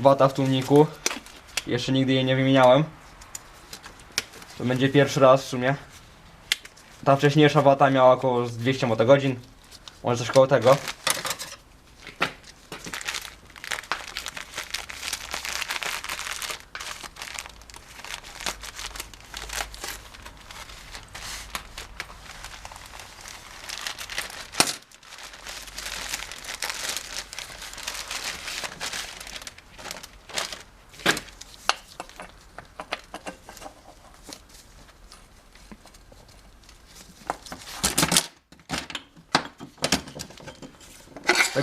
Wata w tłumniku. Jeszcze nigdy jej nie wymieniałem. To będzie pierwszy raz w sumie. Ta wcześniejsza wata miała około z 200 motogodzin. Może coś koło tego.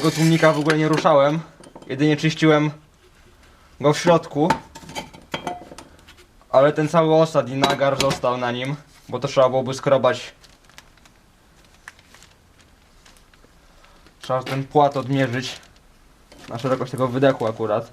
Tego tłumnika w ogóle nie ruszałem. Jedynie czyściłem go w środku. Ale ten cały osad i nagar został na nim, bo to trzeba byłoby skrobać. Trzeba ten płat odmierzyć na szerokość tego wydechu akurat.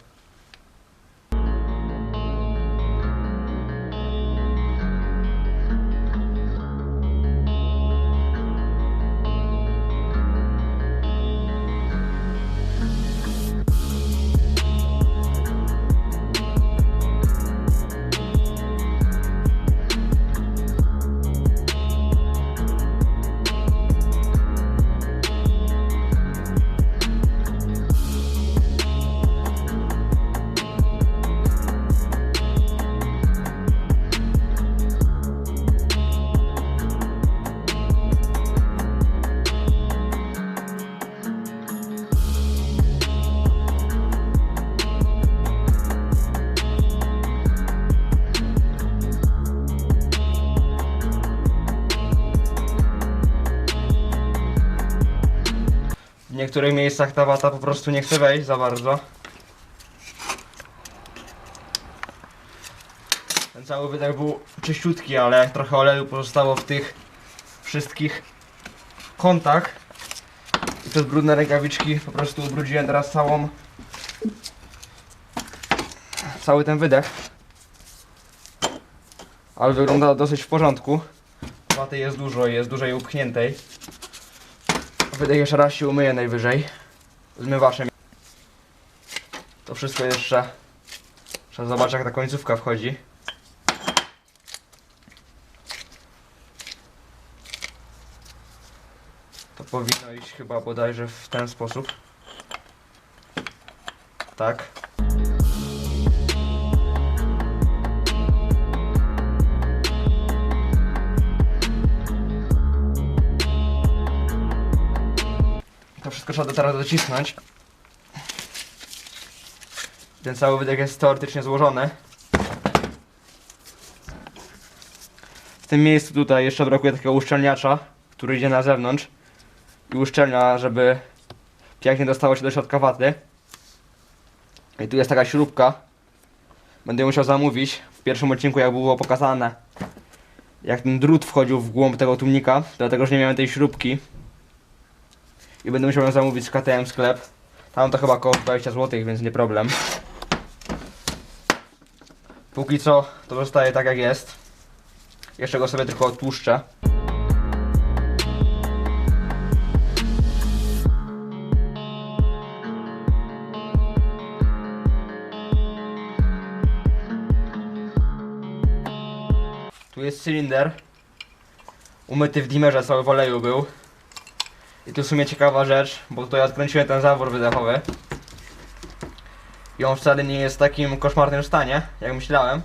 W niektórych miejscach ta wata po prostu nie chce wejść za bardzo. Ten cały wydech był czyściutki, ale trochę oleju pozostało w tych wszystkich kątach. I przez brudne rękawiczki po prostu ubrudziłem teraz całą cały ten wydech. Ale wygląda dosyć w porządku. Waty jest dużo jest dużej upchniętej. Wydech jeszcze raz się umyję najwyżej. Zmywaczem. To wszystko jeszcze. Trzeba zobaczyć jak ta końcówka wchodzi. To powinno iść chyba bodajże w ten sposób. Tak. Wszystko trzeba teraz docisnąć. Ten cały wydech jest teoretycznie złożony. W tym miejscu tutaj jeszcze brakuje takiego uszczelniacza, który idzie na zewnątrz i uszczelnia, żeby pięknie dostało się do środka waty. I tu jest taka śrubka. Będę musiał zamówić. W pierwszym odcinku jak było pokazane jak ten drut wchodził w głąb tego tłumnika, dlatego że nie miałem tej śrubki i będę musiał ją zamówić z KTM sklep. Tam to chyba około 20 zł, więc nie problem. Póki co to zostaje tak jak jest. Jeszcze go sobie tylko odtłuszczę. Tu jest cylinder. Umyty w dimerze, cały w oleju był. I tu w sumie ciekawa rzecz, bo tutaj odkręciłem ten zawór wydechowy. I on wcale nie jest w takim koszmarnym stanie, jak myślałem.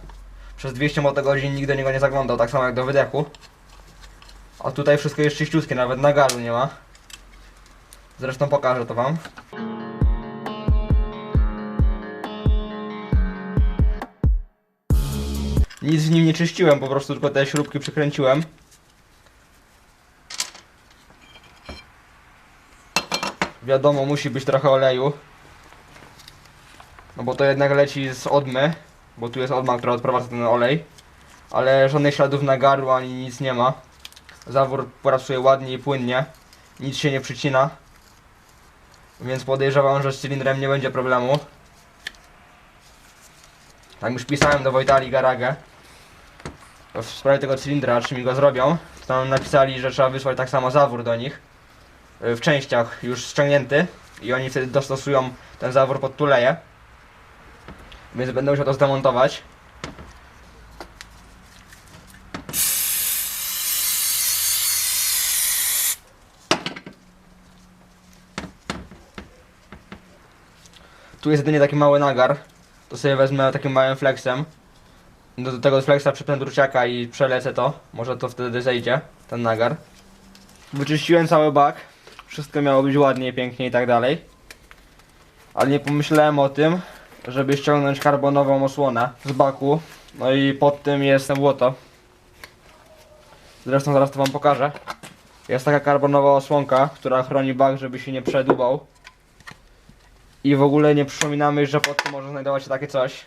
Przez 200 motogodzin nikt do niego nie zaglądał, tak samo jak do wydechu. A tutaj wszystko jest czyściutkie, nawet nagaru nie ma. Zresztą pokażę to wam. Nic w nim nie czyściłem, po prostu tylko te śrubki przykręciłem. Wiadomo, musi być trochę oleju. No bo to jednak leci z odmy, bo tu jest odma, która odprowadza ten olej. Ale żadnych śladów nagaru ani nic nie ma. Zawór pracuje ładnie i płynnie. Nic się nie przycina. Więc podejrzewam, że z cylindrem nie będzie problemu. Tak już pisałem do Wojtali Garagę. w sprawie tego cylindra, czy mi go zrobią, to tam napisali, że trzeba wysłać tak samo zawór do nich w częściach już ściągnięty i oni wtedy dostosują ten zawór pod tuleję. Więc będę musiał to zdemontować. Tu jest jedynie taki mały nagar. To sobie wezmę takim małym flexem. Do, do tego flexa przypnę druciaka i przelecę to. Może to wtedy zejdzie, ten nagar. Wyczyściłem cały bak. Wszystko miało być ładnie, pięknie i tak dalej. Ale nie pomyślałem o tym, żeby ściągnąć karbonową osłonę z baku. No i pod tym jest błoto. Zresztą zaraz to wam pokażę. Jest taka karbonowa osłonka, która chroni bak, żeby się nie przedubał. I w ogóle nie przypominamy, że pod tym może znajdować się takie coś.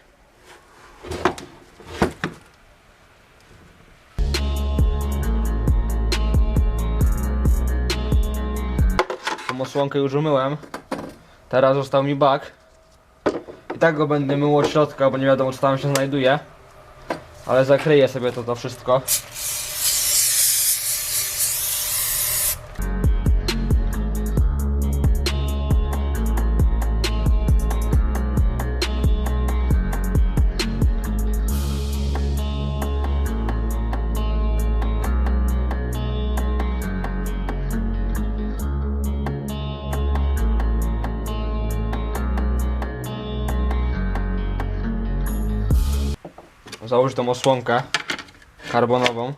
Osłonkę już umyłem. Teraz został mi bak. I tak go będę mył od środka, bo nie wiadomo co tam się znajduje. Ale zakryję sobie to, to wszystko. Założę tą osłonkę karbonową.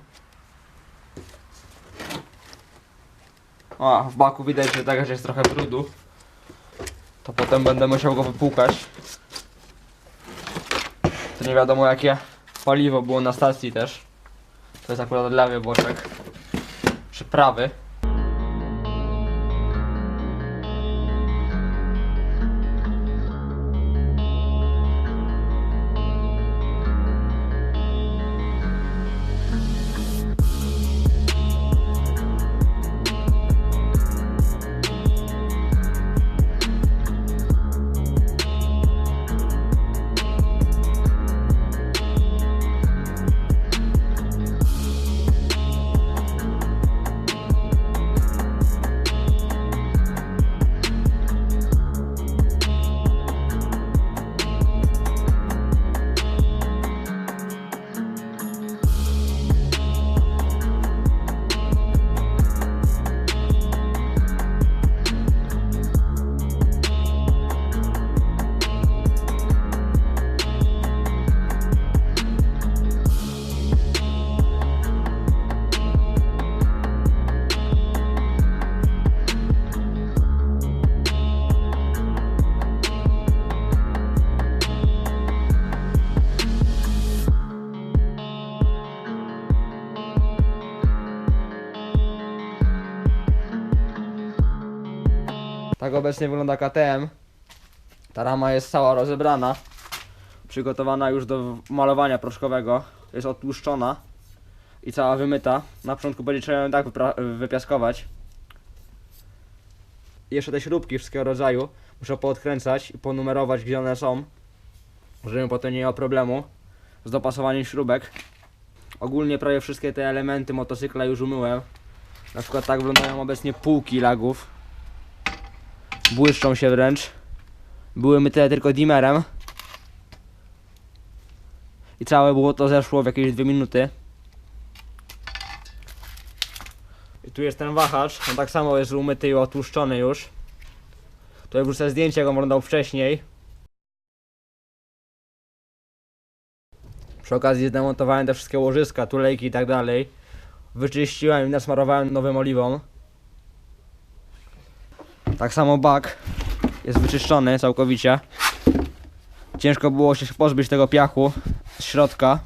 O, w baku widać, że tak, jest trochę brudu. To potem będę musiał go wypłukać. To nie wiadomo jakie paliwo było na stacji też. To jest akurat lewy boczek. Czy Tak obecnie wygląda KTM. Ta rama jest cała rozebrana. Przygotowana już do malowania proszkowego. Jest odtłuszczona i cała wymyta. Na początku będzie trzeba ją tak wypiaskować. Jeszcze te śrubki wszystkiego rodzaju muszę poodkręcać i ponumerować gdzie one są. Żebym potem nie miał problemu z dopasowaniem śrubek. Ogólnie prawie wszystkie te elementy motocykla już umyłem. Na przykład tak wyglądają obecnie półki lagów błyszczą się wręcz. Były myte tylko dimmerem. I całe było to zeszło w jakieś dwie minuty. I tu jest ten wahacz, on tak samo jest umyty i otłuszczony już. Tutaj wrzucę zdjęcie, jak on wyglądał wcześniej. Przy okazji zdemontowałem te wszystkie łożyska, tulejki i tak dalej. Wyczyściłem i nasmarowałem nowym oliwą. Tak samo bak jest wyczyszczony całkowicie. Ciężko było się pozbyć tego piachu z środka.